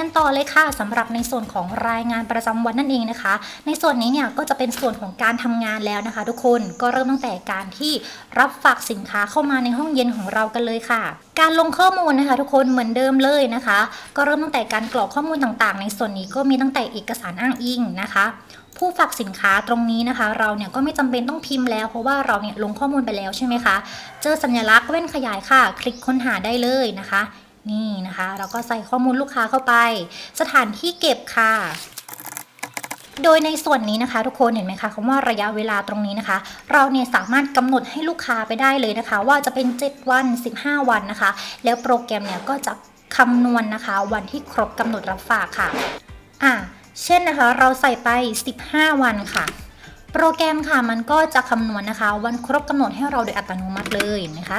กันต่อเลยค่ะสำหรับในส่วนของรายงานประจำวันนั่นเองนะคะ ในส่วนนี้เนี่ยก็จะเป็นส่วนของการทำงานแล้วนะคะ ทุกคนก็เริ่มตั้งแต่การที่รับฝากสินค้าเข้ามาในห้องเย็นของเรากันเลยค่ะ การลงข้อมูลนะคะ ทุกคนเหมือนเดิมเลยนะคะ ก็เริ่มตั้งแต่การกรอกข้อมูลต่างๆ ในส่วนนี้ก็มีตั้งแต่เอกสารอ้างอิงนะคะผู้ฝากสินค้าตรงนี้นะคะ เราเนี่ยก็ไม่จำเป็นต้องพิมพ์แล้ว เพราะว่าเราเนี่ยลงข้อมูลไปแล้วใช่ไหมคะ เจอสัญลักษณ์แว่นขยายค่ะ คลิกค้นหาได้เลยนะคะ นี่นะคะ เราก็ใส่ข้อมูลลูกค้าเข้าไป สถานที่เก็บค่ะโดยในส่วนนี้นะคะ ทุกคนเห็นไหมคะคำว่าระยะเวลาตรงนี้นะคะ เราเนี่ยสามารถกำหนดให้ลูกค้าไปได้เลยนะคะ ว่าจะเป็น 7 วัน 15 วันนะคะ แล้วโปรแกรมเนี่ยก็จะคำนวณนะคะ วันที่ครบกำหนดรับฝากค่ะอะเช่นนะคะ เราใส่ไป 15 วันค่ะ โปรแกรมค่ะมันก็จะคำนวณนะคะ วันครบกำหนดให้เราโดยอัตโนมัติเลยนะคะ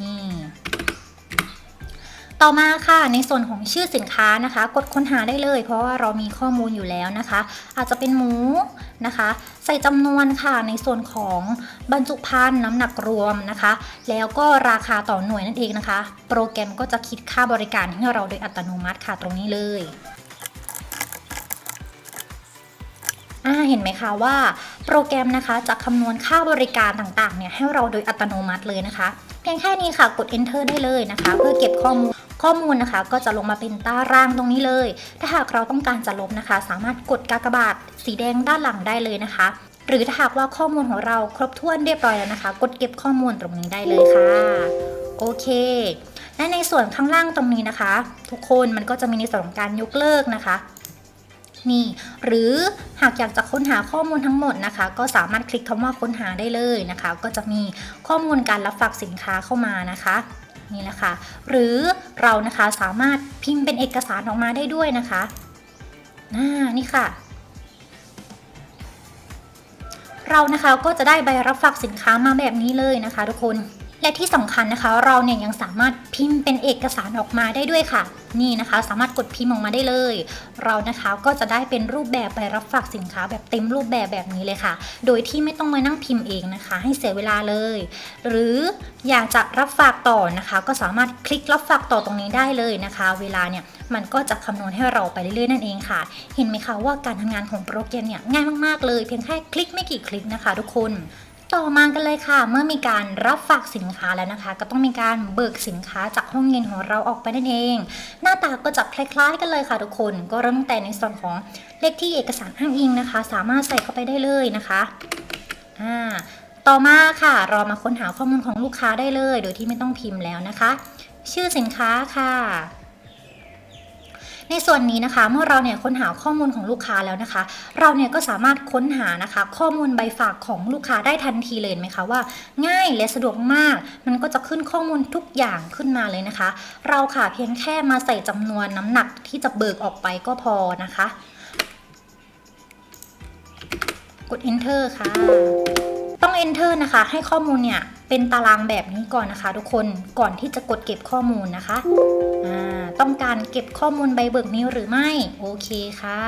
นี่ ต่อมาค่ะในส่วนของชื่อสินค้านะคะ กดค้นหาได้เลย เพราะว่าเรามีข้อมูลอยู่แล้วนะคะ อาจจะเป็นหมูนะคะ ใส่จำนวนค่ะในส่วนของบรรจุภัณฑ์น้ำหนักรวมนะคะ แล้วก็ราคาต่อหน่วยนั่นเองนะคะ โปรแกรมก็จะคิดค่าบริการให้เราโดยอัตโนมัติค่ะตรงนี้เลยอ่าเห็นไหมคะว่าโปรแกรมนะคะจะคำนวณค่าบริการต่างๆเนี่ยให้เราโดยอัตโนมัติเลยนะคะ เพียงแค่นี้ค่ะกด enter ได้เลยนะคะ เพื่อเก็บข้อมูล ข้อมูลนะคะก็จะลงมาเป็นตารางตรงนี้เลย ถ้าหากเราต้องการจะลบนะคะ สามารถกดกากบาทสีแดงด้านหลังได้เลยนะคะ หรือถ้าหากว่าข้อมูลของเราครบถ้วนเรียบร้อยแล้วนะคะ กดเก็บข้อมูลตรงนี้ได้เลยค่ะ โอเคและในส่วนข้างล่างตรงนี้นะคะ ทุกคนมันก็จะมีในส่วนของการยกเลิกนะคะ นี่ หรือหากอยากจะค้นหาข้อมูลทั้งหมดนะคะ ก็สามารถคลิกคำว่าค้นหาได้เลยนะคะ ก็จะมีข้อมูลการรับฝากสินค้าเข้ามานะคะนี่แหละค่ะหรือเรานะคะสามารถพิมพ์เป็นเอกสารออกมาได้ด้วยนะคะน่านี่ค่ะ เรานะคะก็จะได้ใบรับฝากสินค้ามาแบบนี้เลยนะคะ ทุกคน และที่สำคัญนะคะ เราเนี่ยยังสามารถพิมพ์เป็นเอกสารออกมาได้ด้วยค่ะ นี่นะคะ สามารถกดพิมพ์ออกมาได้เลย เรานะคะก็จะได้เป็นรูปแบบใบรับฝากสินค้าแบบเต็มรูปแบบแบบนี้เลยค่ะ โดยที่ไม่ต้องมานั่งพิมพ์เองนะคะ ให้เสียเวลาเลย หรืออยากจะรับฝากต่อนะคะ ก็สามารถคลิกรับฝากต่อตรงนี้ได้เลยนะคะ เวลาเนี่ยมันก็จะคำนวณให้เราไปเรื่อยๆนั่นเองค่ะ เห็นไหมคะว่าการทำงานของโปรแกรมเนี่ยง่ายมากๆเลย เพียงแค่คลิกไม่กี่คลิกนะคะ ทุกคน ต่อมากันเลยค่ะ เมื่อมีการรับฝากสินค้าแล้วนะคะ ก็ต้องมีการเบิกสินค้าจากห้องเย็นของเราออกไปนั่นเอง หน้าตาก็จะคล้ายๆ กันเลยค่ะทุกคนก็เริ่มตั้งแต่ในส่วนของเลขที่เอกสารอ้างอิงนะคะ สามารถใส่เข้าไปได้เลยนะคะอ่าต่อมาค่ะ เรามาค้นหาข้อมูลของลูกค้าได้เลย โดยที่ไม่ต้องพิมพ์แล้วนะคะ ชื่อสินค้าค่ะ ในส่วนนี้นะคะเมื่อเราเนี่ยค้นหาข้อมูลของลูกค้าแล้วนะคะ เราเนี่ยก็สามารถค้นหานะคะ ข้อมูลใบฝากของลูกค้าได้ทันทีเลยไหมคะว่า ง่ายและสะดวกมาก มันก็จะขึ้นข้อมูลทุกอย่างขึ้นมาเลยนะคะ เราค่ะเพียงแค่มาใส่จำนวนน้ำหนักที่จะเบิกออกไปก็พอนะคะ กด enter ค่ะ ต้อง enter นะคะ ให้ข้อมูลเนี่ยเป็นตารางแบบนี้ก่อนนะคะ ทุกคนก่อนที่จะกดเก็บข้อมูลนะคะต้องการเก็บข้อมูลใบเบิกนี้หรือไม่โอเคค่ะ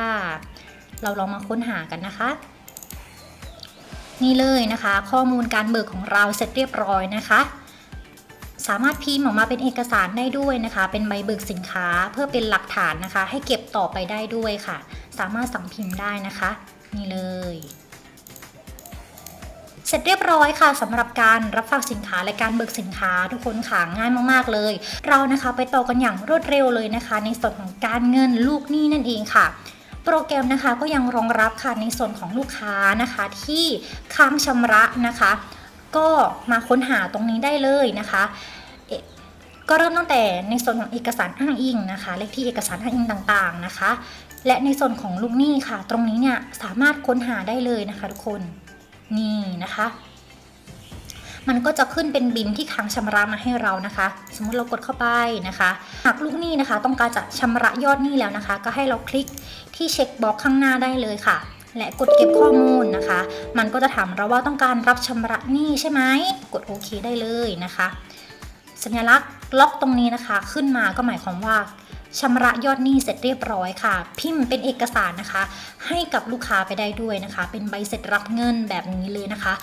เราลองมาค้นหากันนะคะ นี่เลยนะคะ ข้อมูลการเบิกของเราเสร็จเรียบร้อยนะคะ สามารถพิมพ์ออกมาเป็นเอกสารได้ด้วยนะคะ เป็นใบเบิกสินค้าเพื่อเป็นหลักฐานนะคะ ให้เก็บต่อไปได้ด้วยค่ะ สามารถสั่งพิมพ์ได้นะคะ นี่เลย สร็จเรียบร้อยค่ะสำหรับการรับฝากสินค้าและการเบิกสินค้าทุกคนค่ะง่ายมากๆเลย เรานะคะไปต่อกันอย่างรวดเร็วเลยนะคะ ในส่วนของการเงินลูกหนี้นั่นเองค่ะโปรแกรมนะคะก็ยังรองรับค่ะในส่วนของลูกค้านะคะที่ค้างชำระนะคะ ก็มาค้นหาตรงนี้ได้เลยนะคะ ก็เริ่มตั้งแต่ในส่วนของเอกสารอ้างอิงนะคะเลขที่เอกสารอ้างอิงต่างๆนะคะ และในส่วนของลูกหนี้ค่ะ ตรงนี้เนี่ยสามารถค้นหาได้เลยนะคะทุกคน นี่นะคะ มันก็จะขึ้นเป็นบินที่ค้างชำระมาให้เรานะคะ สมมติเรากดเข้าไปนะคะ หากลูกหนี้นะคะ ต้องการจะชำระยอดหนี้แล้วนะคะ ก็ให้เราคลิกที่เช็คบล็อกข้างหน้าได้เลยค่ะ และกดเก็บข้อมูลนะคะ มันก็จะถามเราว่าต้องการรับชำระหนี้ใช่ไหมกดโอเคได้เลยนะคะ สัญลักษณ์ล็อกตรงนี้นะคะ ขึ้นมาก็หมายความว่า ชำระยอดหนี้เสร็จเรียบร้อยค่ะ พิมพ์เป็นเอกสารนะคะ ให้กับลูกค้าไปได้ด้วยนะคะ เป็นใบเสร็จรับเงินแบบนี้เลยนะคะ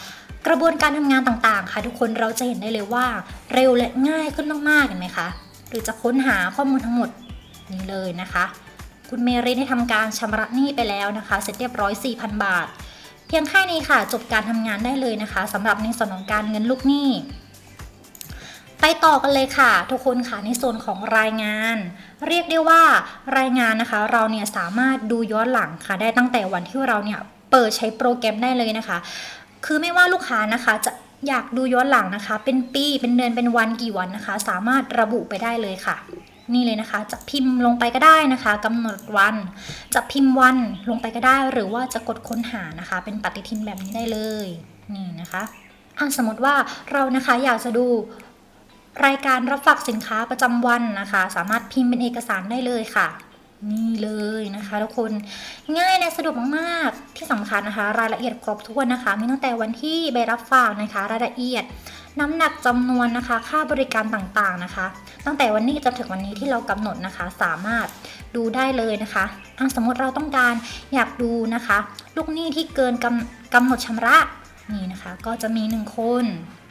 กระบวนการทำงานต่างๆ ค่ะ ทุกคนเราจะเห็นได้เลยว่า เร็วและง่ายขึ้นมากๆเห็นไหมคะหรือจะค้นหาข้อมูลทั้งหมดนี่เลยนะคะ คุณเมริได้ทำการชำระหนี้ไปแล้วนะคะ เสร็จเรียบร้อย 4,000 บาท เพียงแค่นี้ค่ะ จบการทำงานได้เลยนะคะสำหรับในส่วนของการเงินลูกหนี้ ไปต่อกันเลยค่ะ ทุกคนค่ะในส่วนของรายงาน เรียกได้ว่ารายงานนะคะ เราเนี่ยสามารถดูย้อนหลังค่ะ ได้ตั้งแต่วันที่เราเนี่ยเปิดใช้โปรแกรมได้เลยนะคะ คือไม่ว่าลูกค้านะคะจะอยากดูย้อนหลังนะคะ เป็นปีเป็นเดือนเป็นวันกี่วันนะคะ สามารถระบุไปได้เลยค่ะ นี่เลยนะคะ จะพิมพ์ลงไปก็ได้นะคะกำหนดวัน จะพิมพ์วันลงไปก็ได้ หรือว่าจะกดค้นหานะคะ เป็นปฏิทินแบบนี้ได้เลย นี่นะคะอะสมมติว่าเรานะคะอยากจะดู รายการรับฝากสินค้าประจำวันนะคะ สามารถพิมพ์เป็นเอกสารได้เลยค่ะ นี่เลยนะคะทุกคนง่ายและสะดวกมากๆ ที่สำคัญนะคะ รายละเอียดครบถ้วนนะคะ มีตั้งแต่วันที่ใบรับฝากนะคะ รายละเอียดน้ำหนักจำนวนนะคะ ค่าบริการต่างๆนะคะ ตั้งแต่วันนี้จนถึงวันนี้ที่เรากำหนดนะคะ สามารถดูได้เลยนะคะอะสมมติเราต้องการอยากดูนะคะ ลูกหนี้ที่เกินกำกำหนดชำระนี่นะคะ ก็จะมีหนึ่งคน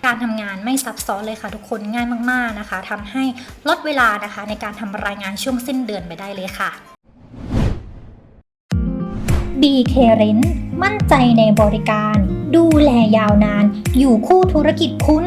การทำงานไม่ซับซ้อนเลยค่ะ ทุกคนง่ายมากๆนะคะทำให้ลดเวลานะคะ ในการทำรายงานช่วงสิ้นเดือนไปได้เลยค่ะ BK Rent มั่นใจในบริการ ดูแลยาวนาน อยู่คู่ธุรกิจคุณ